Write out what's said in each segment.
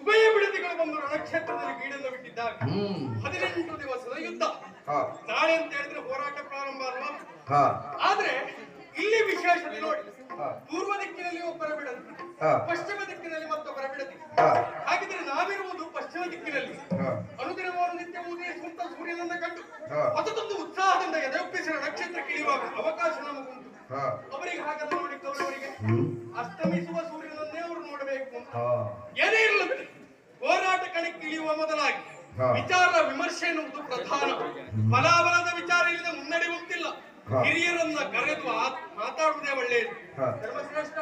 ಉಭಯ ಬಿಡದಿಗಳು ಬಂದು ರಣಕ್ಷೇತ್ರದಲ್ಲಿ ಬೀಡನ್ನು ಬಿಟ್ಟಿದ್ದಾರೆ ಹ್ಮ್. ಹದಿನೆಂಟು ದಿವಸದ ಯುದ್ಧ. ನಾಳೆ ಅಂತ ಹೇಳಿದ್ರೆ ಹೋರಾಟ ಪ್ರಾರಂಭ ಅಲ್ವಾ? ಆದ್ರೆ ಇಲ್ಲಿ ವಿಶೇಷತೆ ನೋಡಿ ಪೂರ್ವ ದಿಕ್ಕಿನಲ್ಲಿ ಒಬ್ಬರ ಬಿಡದಿ ಪಶ್ಚಿಮ ದಿಕ್ಕಿನಲ್ಲಿ ಮತ್ತೊಬ್ಬರ ಬಿಡದಿ ಹಾಗಿದ್ರೆ ನಾವಿರುವುದು ಪಶ್ಚಿಮ ದಿಕ್ಕಿನಲ್ಲಿ. ಹಾ. ಅನುದಿನವಾರು ನಿತ್ಯ ಉದಯಿಸುವಂತ ಸೂರ್ಯನನ್ನ ಕಂಡು ಅದೊಂದು ಉತ್ಸಾಹದಿಂದ ಎದೆಯೊಪ್ಪಿಸಿ ನಕ್ಷತ್ರಕ್ಕೆ ಇಳಿಯುವಾಗ ಅವಕಾಶ ನಮಗುಂಟು. ಅವರಿಗೆ ಹಾಗಲ್ಲ ನೋಡಿ ಹ್ಮ್. ಅಸ್ತಮಿಸುವ ಸೂರ್ಯನನ್ನೇ ಅವರು ನೋಡಬೇಕು ಏನೇ ಇರಲಿ ಹೋರಾಟ ಕಣಕ್ಕೆ ಇಳಿಯುವ ಮೊದಲಾಗಿ. ವಿಚಾರ ವಿಮರ್ಶೆ ಎನ್ನುವುದು ಪ್ರಧಾನ. ಮಲಾಬಲದ ವಿಚಾರ ಇಲ್ಲದೆ ಮುನ್ನಡೆಯುವಂತಿಲ್ಲ ಹೋಗ್ತಿಲ್ಲ. ಹಿರಿಯರನ್ನ ಕರೆದು ಮಾತಾಡುವುದೇ ಒಳ್ಳೆಯದು. ಧರ್ಮಶ್ರೇಷ್ಠ.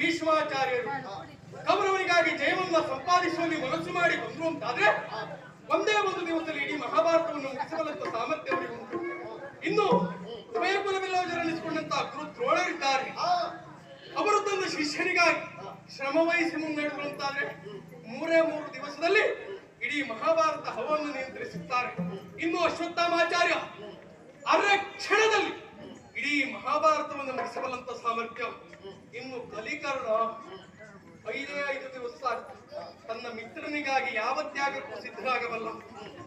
ಭೀಷ್ಮಾಚಾರ್ಯರು ಕೌರವರಿಗಾಗಿ ಜಯವನ್ನ ಸಂಪಾದಿಸುವಲ್ಲಿ ಮನಸ್ಸು ಮಾಡಿ ಬಂದ್ರು ಒಂದೇ ಒಂದು ದಿವಸದಲ್ಲಿ ಇಡೀ ಮಹಾಭಾರತವನ್ನು ಮುಗಿಸಬಲ್ಲಂತ ಸಾಮರ್ಥ್ಯ ಅವರಿಗೆ ಉಂಟು. ಇನ್ನು ಉಭಯ ಕುಲವಿಲ್ಲವಜರನಿಸಿಕೊಂಡಂತಹ ಗುರು ದ್ರೋಣರಿದ್ದಾರೆ. ಅವರು ತನ್ನ ಶಿಷ್ಯನಿಗಾಗಿ ಶ್ರಮ ವಹಿಸಿ ಮುನ್ನಡೆದರು ಅಂತಾದ್ರೆ, ಮೂರೇ ಮೂರು ದಿವಸದಲ್ಲಿ ಇಡೀ ಮಹಾಭಾರತ ಹವನ್ನು ನಿಯಂತ್ರಿಸುತ್ತಾರೆ. ಇನ್ನು ಅಶ್ವತ್ಥಾಮಾಚಾರ್ಯ ಅರೆ ಕ್ಷಣದಲ್ಲಿ ಇಡೀ ಮಹಾಭಾರತವನ್ನು ಮುಗಿಸಬಲ್ಲಂತ ಸಾಮರ್ಥ್ಯ ಇನ್ನು ಕಲಿಕರ್ಣ ಐದೇ ಐದು ದಿವಸ ತನ್ನ ಮಿತ್ರನಿಗಾಗಿ ಯಾವ ತ್ಯಾಗಕ್ಕೂ ಸಿದ್ಧರಾಗಬಲ್ಲ.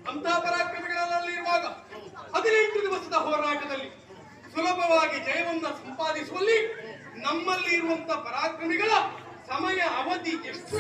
ಅಂತಹ ಪರಾಕ್ರಮಿಗಳಲ್ಲಿರುವಾಗ ಹದಿನೆಂಟು ದಿವಸದ ಹೋರಾಟದಲ್ಲಿ ಸುಲಭವಾಗಿ ಜಯವನ್ನ ಸಂಪಾದಿಸುವಲ್ಲಿ ನಮ್ಮಲ್ಲಿ ಇರುವಂತಹ ಪರಾಕ್ರಮಿಗಳ ಸಮಯ ಅವಧಿ ಎಷ್ಟು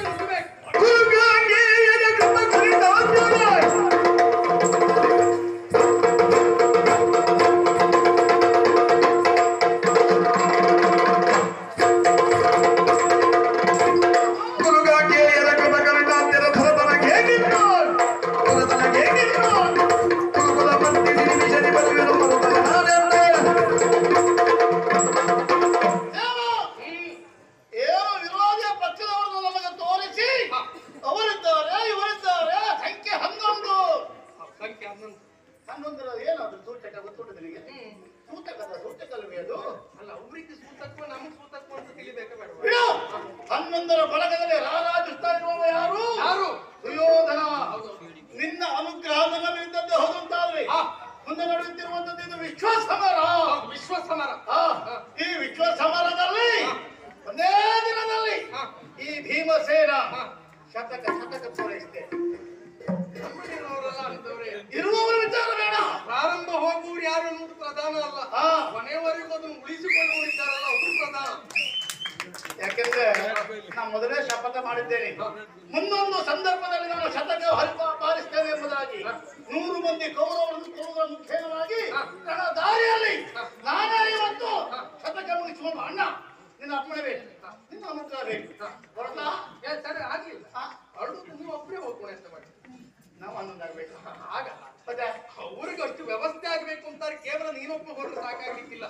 ಮತ್ತೆ ಅವ್ರಿಗೆ ಅಷ್ಟು ವ್ಯವಸ್ಥೆ ಆಗ್ಬೇಕು ಅಂತಾರೆ ಕೇವಲ ನೀನೊಬ್ಬ ಹೊರಟು ಸಾಕಾಗ್ಲಿಕ್ಕಿಲ್ಲ.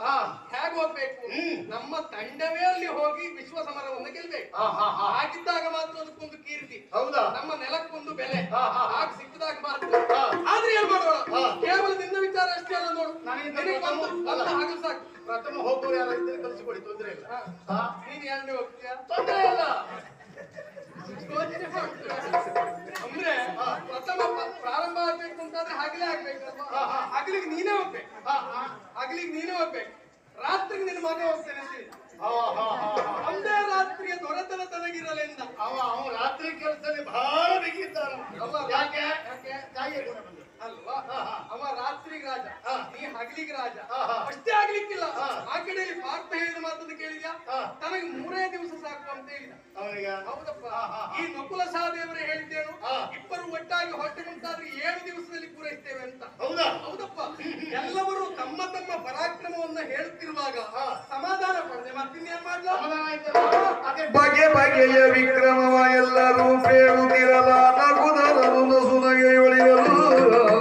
ಹೇಗೆ ಹೋಗ್ಬೇಕು? ನಮ್ಮ ತಂಡವೇ ಅಲ್ಲಿ ಹೋಗಿ ವಿಶ್ವ ಸಮರವನ್ನು ಗೆಲ್ಬೇಕು. ಹಾಗಿದ್ದಾಗ ಮಾತ್ರ ಅದಕ್ಕೊಂದು ಕೀರ್ತಿ. ಹೌದಾ? ನಮ್ಮ ನೆಲಕ್ಕೊಂದು ಬೆಲೆ. ಹಾಗೆ ಸಿಕ್ಕಿದಾಗ ಮಾತ್ರ. ಆದ್ರೆ ಏನ್ ಮಾಡೋಣ. ಕೇವಲ ನಿನ್ನ ವಿಚಾರ ಅಷ್ಟೇ ಅಲ್ಲ ನೋಡು. ಹಾಗೆ ಸಾಕು. ಪ್ರಥಮ ಹೋಗೋರು ಯಾರು ಕಲಿಸಿಕೊಡಿ ತೊಂದ್ರೆ ಇಲ್ಲ? ನೀನ್ ಎರಡನೇ ಹೋಗ್ತೀಯಾ? ತೊಂದರೆ ಇಲ್ಲ. ಯೋಚನೆ ಅಂದ್ರೆ ಪ್ರಥಮ ಪ್ರಾರಂಭ ಆಗ್ಬೇಕು ಅಂತಂದ್ರೆ ಹಗಲೇ ಆಗ್ಬೇಕಲ್ವಾ ಹಗಲಿಗೆ ನೀನೇ ಹೋಗ್ಬೇಕು. ಹಗಲಿಗೆ ನೀನೇ ಹೋಗ್ಬೇಕು. ರಾತ್ರಿಗೆ ನಿನ್ನ ಮಗ ಹೋಗ್ತೇನೆ ಅಂತೀನಿ ಒಂದೇ ರಾತ್ರಿಗೆ ದೊರೆತನ ತನಗಿರಲಿಂದ ಅವ ಅವನು ರಾತ್ರಿ ಕೆಲಸದಲ್ಲಿ ಬಹಳ ಬೇಕಿದ್ದಾರ ಯಾಕೆ? ಯಾಕೆ? ತಾಯಿ ಅಲ್ವಾ. ಅವ ರಾತ್ರಿಗೆ ರಾಜ. ಹಾ. ನೀ ಹಗಲಿಗೆ ರಾಜ. ಅಷ್ಟೇ ಆಗ್ಲಿಕ್ಕಿಲ್ಲ. ಆ ಕಡೆಯಲ್ಲಿ ಪಾರ್ಥ ಹೇಳಿದ ಮಾತನ್ನು ಕೇಳಿದ್ಯಾ. ತನಗೆ ಮೂರೇ ದಿವಸ ಸಾಕು ಅಂತ ಹೇಳಿದ. ಅವನಿಗೆ? ಹೌದಪ್ಪ. ಈ ನಕುಲ ಸಹದೇವರು ಹೇಳಿದ್ದೇನು? ಹಾ. ಇಬ್ಬರು ಒಟ್ಟಾಗಿ ಹೊಟ್ಟೆ ಮುಂತಾದ್ರೆ ಏಳು ದಿವಸದಲ್ಲಿ ಪೂರೈಸ್ತೇವೆ ಅಂತ. ಹೌದಾ? ಹೌದಪ್ಪ. ಎಲ್ಲವರು ತಮ್ಮ ತಮ್ಮ ಪರಾಕ್ರಮವನ್ನ ಹೇಳುತ್ತಿರುವಾಗ ಹಾ. ಸಮಾಧಾನ ಪಡೆದೆ. ಮತ್ತಿನ್ನೇನ್ ಮಾಡ್ಲಾ? ಬಗೆ ಬಗೆಯ ವಿಕ್ರಮವ ಎಲ್ಲರೂ ಸೇರುತ್ತಿರಲ ನಗುದರನು ಸುನಗೆ ಒಳಿಯಲು.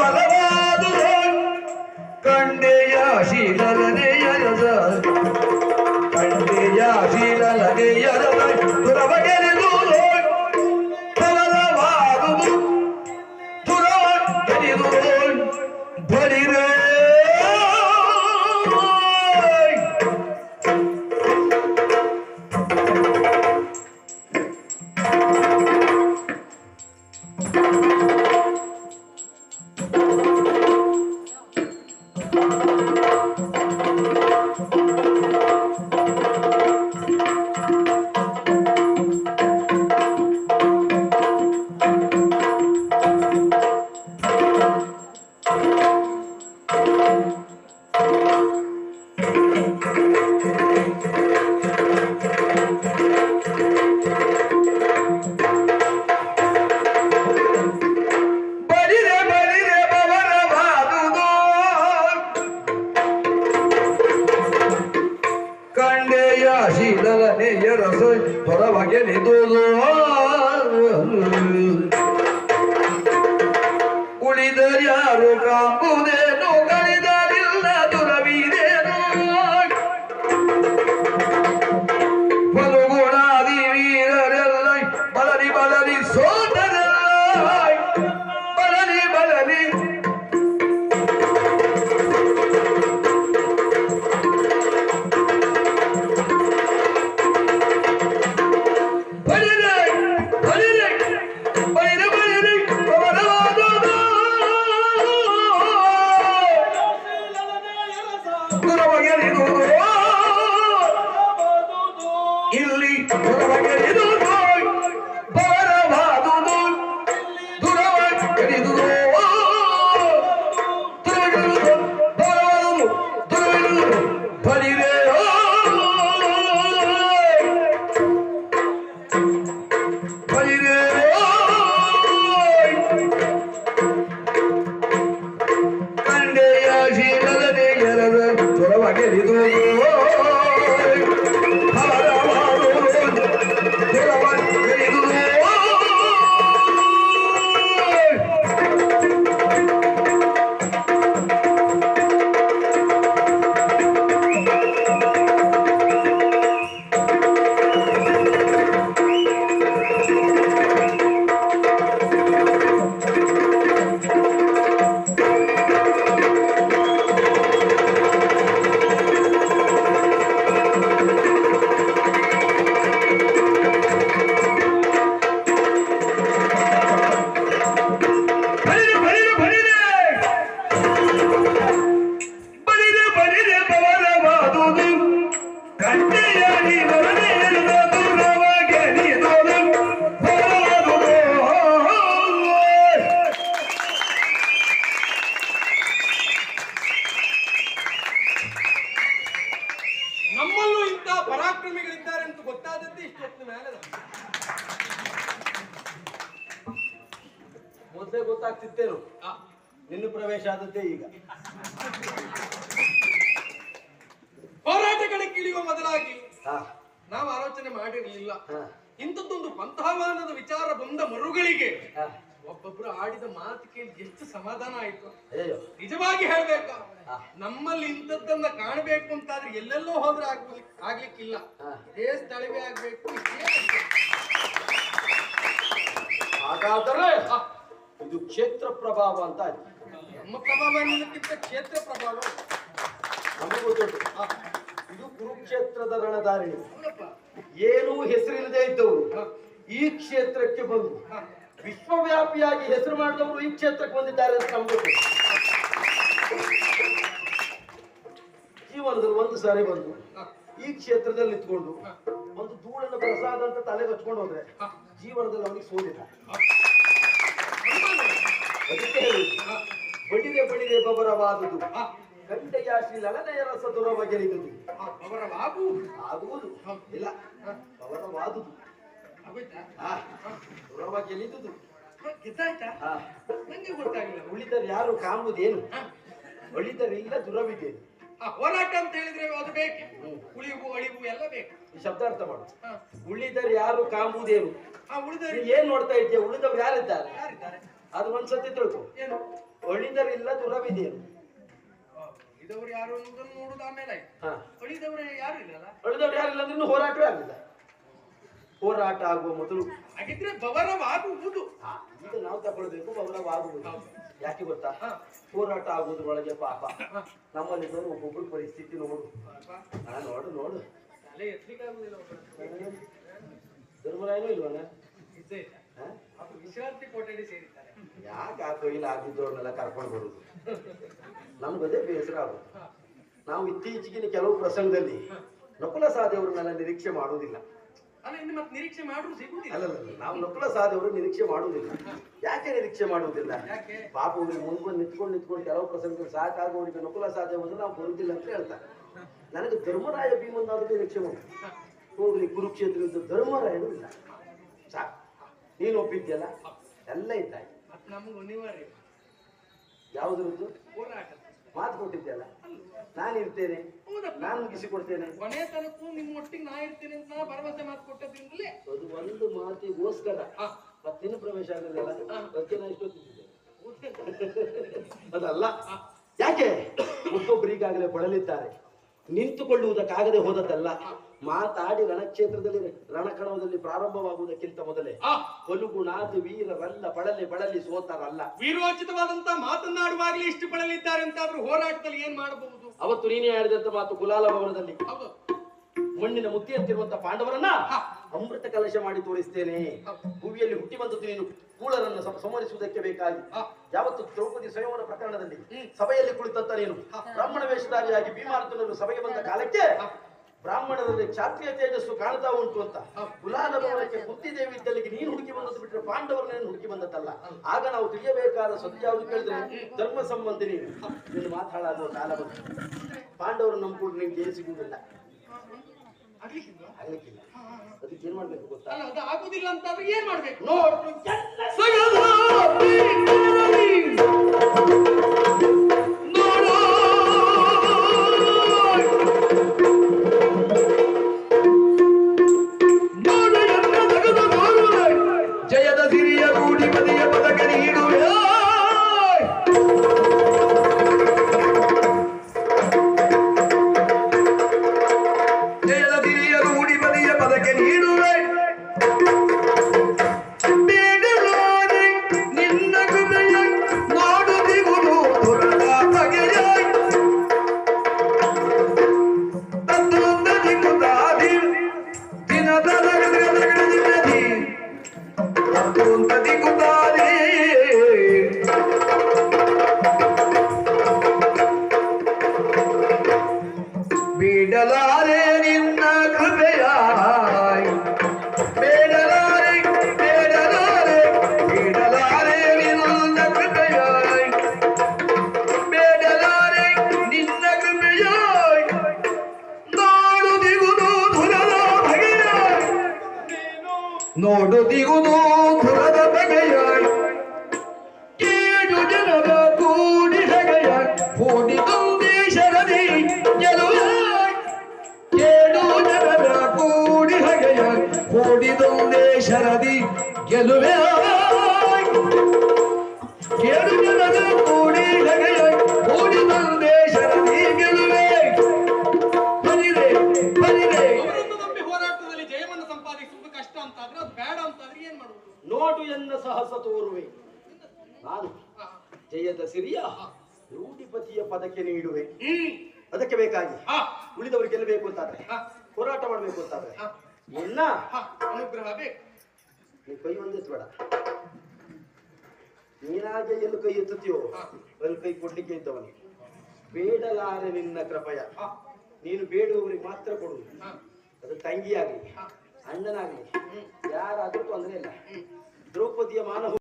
ಬಲವಾದುರ ಕಂಡೆಯ ಶೀಲನೆಯರದ ಕಂಡೆಯ ಶೀಲನೆಯರದ ದುರವಗೆ ಸಮಾಧಾನ ಆಯ್ತು. ನಿಜವಾಗಿ ಹೇಳ್ಬೇಕು. ನಮ್ಮಲ್ಲಿ ಇಂಥದ್ದನ್ನ ಕಾಣಬೇಕು ಅಂತಾದ್ರೆ ಎಲ್ಲೆಲ್ಲೋ ಹೋದ್ರೆ ಆಗ್ಬೋದು ಆಗ್ಲಿಕ್ಕಿಲ್ಲ. ಇದೇ ಸ್ಥಳವೇ ಆಗ್ಬೇಕು ಹಾಗಾದರೆ ಇದು ಕ್ಷೇತ್ರ ಪ್ರಭಾವ ಅಂತ ಆಯ್ತು. ನಮ್ಮ ಪ್ರಭಾವ ಅನ್ನೋದಕ್ಕಿಂತ ಕ್ಷೇತ್ರ ಪ್ರಭಾವ. ನಮಗೂ ಇದು ಕುರುಕ್ಷೇತ್ರದ ರಣದಾರಿ ಏನು ಹೆಸರಿಲ್ಲದೆ ಇದ್ದವರು. ಈ ಕ್ಷೇತ್ರಕ್ಕೆ ಬಂದು. ವಿಶ್ವವ್ಯಾಪಿಯಾಗಿ ಹೆಸರು ಮಾಡಿದವರು ಈ ಕ್ಷೇತ್ರಕ್ಕೆ ಬಂದಿದ್ದಾರೆ ಅಂತ ನಮ್ಗೆ ಜೀವನದಲ್ಲಿ ಒಂದು ಸಾರಿ ಬಂದು ಈ ಕ್ಷೇತ್ರದಲ್ಲಿ ನಿಂತ್ಕೊಂಡು ಒಂದು ಧೂಳನ್ನು ಪ್ರಸಾದ ಅಂತ ತಲೆಗೆ ಹಚ್ಕೊಂಡು ಹೋದ್ರೆ. ಜೀವನದಲ್ಲಿ ಅವನಿಗೆ ಸೋಲಿಲ್ಲ. ಬಡಿದೆ ಬಡಿದೆ ಅದಕ್ಕೆ ಬಡಿದೆ ಬಡಿರೆ ಬಬರವಾದುದು. ಶ್ರೀ ಲಲನೆಯ ರಸ ದುರವಗೆರಿದುದು. ಆ, ಅವರ ಬಾಬು ಆಗುವುದು. ಇಲ್ಲ ಬಬರವಾದುದು. ಆಗೋಯ್ತಾ? ಆ, ಹಾ ನಂಗೆ ಗೊತ್ತಾಗಿಲ್ಲ ಉಳಿದರೆ ಯಾರು? ಕಾಣುವುದೇನು ಹಾ. ಇಲ್ಲ ದುರವಿದೆ ಆ, ಹೋರಾಟ ಅಂತ ಹೇಳಿದ್ರೆ ಅದು ಬೇಕು? ಉಳಿವು ಅಳಿವು ಎಲ್ಲ ಬೇಕು. ಈ ಶಬ್ದ ಅರ್ಥ ಮಾಡು. ಉಳಿದರೆ ಯಾರು? ಕಾಂಬುದೇನು ಆ ಉಳಿದ ನೀನ್ ಏನ್ ನೋಡ್ತಾ ಇದ್ದೆ ಉಳಿದವ್ರು ಯಾರಿದ್ದಾರೆ? ಯಾರಿದ್ದಾರೆ? ಅದು ಒಂದ್ಸತಿ ತಿಳ್ಕೊ. ಏನು? ಒಳಿದರಿಲ್ಲ ದುರವಿದೇನು ಆ, ಉಳಿದವರು ಯಾರು ಅನ್ನೋದನ್ನು ನೋಡುದು ಆಮೇಲೆ ಆಯ್ತು. ಹಾ. ಉಳಿದವರು ಯಾರು ಇಲ್ಲಲ್ಲ? ಉಳಿದವ್ರು ಯಾರಿಲ್ಲ ಅಂದ್ರೆ ಹೋರಾಟವೇ ಆಗಲಿಲ್ಲ ಹೋರಾಟ ಆಗುವ ಮೊದಲು ಹಾಗಿದ್ರೆ ಬವರವಾಗುವುದು ಈಗ ನಾವು ತಗೊಳ್ಬೇಕು ಬವರವಾಗುವುದು ಯಾಕೆ ಗೊತ್ತಾ. ಹೋರಾಟ ಆಗುವುದು ಒಳಗೆ ಪಾಪ. ನಮ್ಮಲ್ಲಿ ಒಬ್ಬೊಬ್ಬರು ಪರಿಸ್ಥಿತಿ ನೋಡು. ನೋಡು ನೋಡು. ಧರ್ಮರಾಯನೂ ವಿಶ್ರಾಂತಿ ಕೊಠಡಿ ಸೇರಿದ್ದಾರೆ. ಯಾಕೆ ಆ ಕೊಯ್ಲು ಆಗಿದ್ದವ್ರನ್ನೆಲ್ಲ ಕರ್ಕೊಂಡು ಬರುದು? ನಮ್ಗದೇ ಬೇಸರ ಆಗುದು. ನಾವು ಇತ್ತೀಚೆಗಿನ ಕೆಲವು ಪ್ರಸಂಗದಲ್ಲಿ ನಕುಲ ಮೇಲೆ ನಿರೀಕ್ಷೆ ಮಾಡುವುದಿಲ್ಲ. ಅಲ್ಲ ಇನ್ನು ಮತ್ತೆ ನಿರೀಕ್ಷೆ ಮಾಡುದು ಸಿಗುದಿಲ್ಲ ಅಲ್ಲಲ್ಲ ನಾವು ನಕುಲ ಸಾಧವರು ನಿರೀಕ್ಷೆ ಮಾಡುವುದಿಲ್ಲ. ಯಾಕೆ ನಿರೀಕ್ಷೆ ಮಾಡುವುದಿಲ್ಲ? ಯಾಕೆ? ಪಾಪ ಅವ್ರಿಗೆ ಮುಂದೆ ಬಂದು ನಿಂತ್ಕೊಂಡು ನಿಂತ್ಕೊಂಡು ಕೆಲವು ಪ್ರಸಂಗದಲ್ಲಿ ಸಾಕಾಗೋರಿಗೆ ನಕುಲ ಸಾಧವನ್ನು ನಾವು ಬರುವುದಿಲ್ಲ ಅಂತ ಹೇಳ್ತಾರೆ. ನನಗೆ ಧರ್ಮರಾಯ ಭೀಮನ್ನಾದ್ರೂ ನಿರೀಕ್ಷೆ ಉಂಟು ಹೋಗ್ಲಿ ಕುರುಕ್ಷೇತ್ರದಿಂದ ಧರ್ಮರಾಯನು ಇಲ್ಲ. ಸಾಕು. ನೀನು ಒಪ್ಪಿದ್ಯಲ್ಲ? ಎಲ್ಲ ಅನಿವಾರ್ಯ. ಯಾವುದ್ರದ್ದು ಹೋರಾಟ. ಮಾತು ಕೊಟ್ಟಿದ್ಯಲ್ಲ? ನಾನು ಇರ್ತೇನೆ. ನಾನು ನಾನು ಮುಗಿಸಿಕೊಡ್ತೇನೆ ಕೊನೆ ತನಕೂ ನಿಮ್ಮ ಒಟ್ಟಿಗೆ ನಾ ಇರ್ತೇನೆ ಅಂತ ನಾ ಭರವಸೆ ಮಾತು ಕೊಟ್ಟದ್ರಿಂದಲೇ ಅದು ಒಂದು ಮಾತಿಗೋಸ್ಕರ. ಮತ್ತೇನು ಪ್ರವೇಶ ಆಗಲಿಲ್ಲ. ಅದಕ್ಕೆ ನಾನು ಇಷ್ಟೊತ್ತಿದ್ದೆ ಹೌದಾ? ಅದಲ್ಲ. ಯಾಕೆ? ಒಬ್ಬೊಬ್ಬರಿಗಾಗಲೇ ಬಳಲಿದ್ದಾರೆ. ನಿಂತುಕೊಳ್ಳುವುದಕ್ಕಾಗದೆ ಹೋದದ್ದಲ್ಲ. ಮಾತಾಡಿ ರಣಕ್ಷೇತ್ರದಲ್ಲಿ ರಣಕಣದಲ್ಲಿ ಪ್ರಾರಂಭವಾಗುವುದಕ್ಕಿಂತ ಮೊದಲೇ ಕೊಲುಗುಣಾದ ವೀರರಲ್ಲ ಬಳಲಿ ಬಳಲಿ ಸೋತರಲ್ಲ. ವೀರೋಚಿತವಾದಂತ ಮಾತನ್ನಾಡುವಾಗಲೇ ಇಷ್ಟು ಬಳಲಿದ್ದಾರೆ ಅಂತಾದ್ರೂ ಹೋರಾಟದಲ್ಲಿ ಏನ್ ಮಾಡಬಹುದು? ಅವತ್ತು ನೀನೇ ಆಡಿದಂತ ಮಾತು ಕುಲಾಲ ಭವನದಲ್ಲಿ. ಮಣ್ಣಿನ ಮುತ್ತಿಯಂತಿರುವಂತ ಪಾಂಡವರನ್ನ ಅಮೃತ ಕಲಶ ಮಾಡಿ ತೋರಿಸ್ತೇನೆ. ಭೂವಿಯಲ್ಲಿ ಹುಟ್ಟಿ ಬಂದದ್ದು ನೀನು. ಕೂಳರನ್ನು ಸಮರಿಸುವುದಕ್ಕೆ ಸಂಹರಿಸುವುದಕ್ಕೆ ಬೇಕಾಗಿ ಯಾವತ್ತು ದ್ರೌಪದಿ ಸ್ವಯಂವರ ಪ್ರಕರಣದಲ್ಲಿ ಸಭೆಯಲ್ಲಿ ಕುಳಿತಂತ ನೀನು. ಬ್ರಾಹ್ಮಣ ವೇಷಧಾರಿಯಾಗಿ ಭೀಮಾರ್ಜುನರು ಸಭೆಗೆ ಬಂದ ಕಾಲಕ್ಕೆ ಬ್ರಾಹ್ಮಣರಲ್ಲಿ ಕ್ಷಾತ್ರಿಯ ತೇಜಸ್ಸು ಕಾಣ್ತಾ ಉಂಟು ಅಂತ. ಕುಲಾಲ ಭವನಕ್ಕೆ ಕುಂತಿದೇವಿ ಇದ್ದಲ್ಲಿಗೆ ನೀನು ಹುಡುಕಿ ಬಂದದ್ದು ಬಿಟ್ಟರೆ ಪಾಂಡವರನ್ನೇನು ಹುಡುಕಿ ಬಂದದ್ದಲ್ಲ? ಆಗ ನಾವು ತಿಳಿಯಬೇಕಾದ ಸತ್ಯ ಯಾವುದು ಕೇಳಿದ್ರೆ ಧರ್ಮ ಸಂಬಂಧಿ ನೀನು. ನೀನು ಮಾತಾಡೋ ಕಾಲ ಬಂತು ಪಾಂಡವರು ನಂಬಿಕೊಂಡು ನಿನ್ಗೆ ಏನು ಸಿಗುವುದಿಲ್ಲ? ಆಗ್ಲಿಕ್ಕಿಲ್ಲ. ಅದಕ್ಕೆ ಏನ್ ಮಾಡ್ಬೇಕು ಗೊತ್ತಾ? ಆಗುದಿಲ್ಲ ಅಂತಾದ್ರೆ ಏನ್ ಮಾಡ್ಬೇಕು? ನೋಡು conta de digo. ಶರದಿ ಗೆಲುವೆ ಕೂಡಿ ಶರದಿ ಹೋರಾಟದಲ್ಲಿ ಜಯವನ್ನು ಸಂಪಾದಿಸುವುದು ಕಷ್ಟ ಅಂತಾದ್ರೆ ಅದು ಬೇಡ ಅಂತಾದ್ರೆ ಏನ್ ಮಾಡುವುದು? ನೋಟು ಎನ್ನ ಸಾಹಸ ತೋರುವೆ. ನಾನು ಜಯದ ಸಿರಿಯ ರೂಢಿಪತಿಯ ಪದಕ್ಕೆ ನೀಡುವೆ. ಅದಕ್ಕೆ ಬೇಕಾಗಿ ಉಳಿದವರು ಗೆಲ್ಲಬೇಕು ಅಂತಾದ್ರೆ ಆ, ಹೋರಾಟ ಮಾಡಬೇಕು ಅಂತಾದ್ರೆ. ಎಲ್ಲ ಅನುಗ್ರಹ ಬೇಕು. ನೀ ಕೈ ಒಂದಿಸ್ಬೇಡ ನೀನಾಗೆ ಎಲ್ಲಿ ಕೈ ಎತ್ತುತ್ತೀಯೋ ಅಲ್ಲಿ ಕೈ ಕೊಡ್ಲಿಕ್ಕೆ ಇದ್ದವನಿಗೆ ಬೇಡಲಾರೆ ನಿನ್ನ ಕೃಪಯ. ನೀನು ಬೇಡುವವರಿಗೆ ಮಾತ್ರ ಕೊಡುವುದು ಅದು ತಂಗಿಯಾಗಲಿ, ಅಣ್ಣನಾಗಲಿ, ಯಾರಾದ್ರೂ ತೊಂದರೆ ಇಲ್ಲ. ದ್ರೌಪದಿಯ ಮಾನವ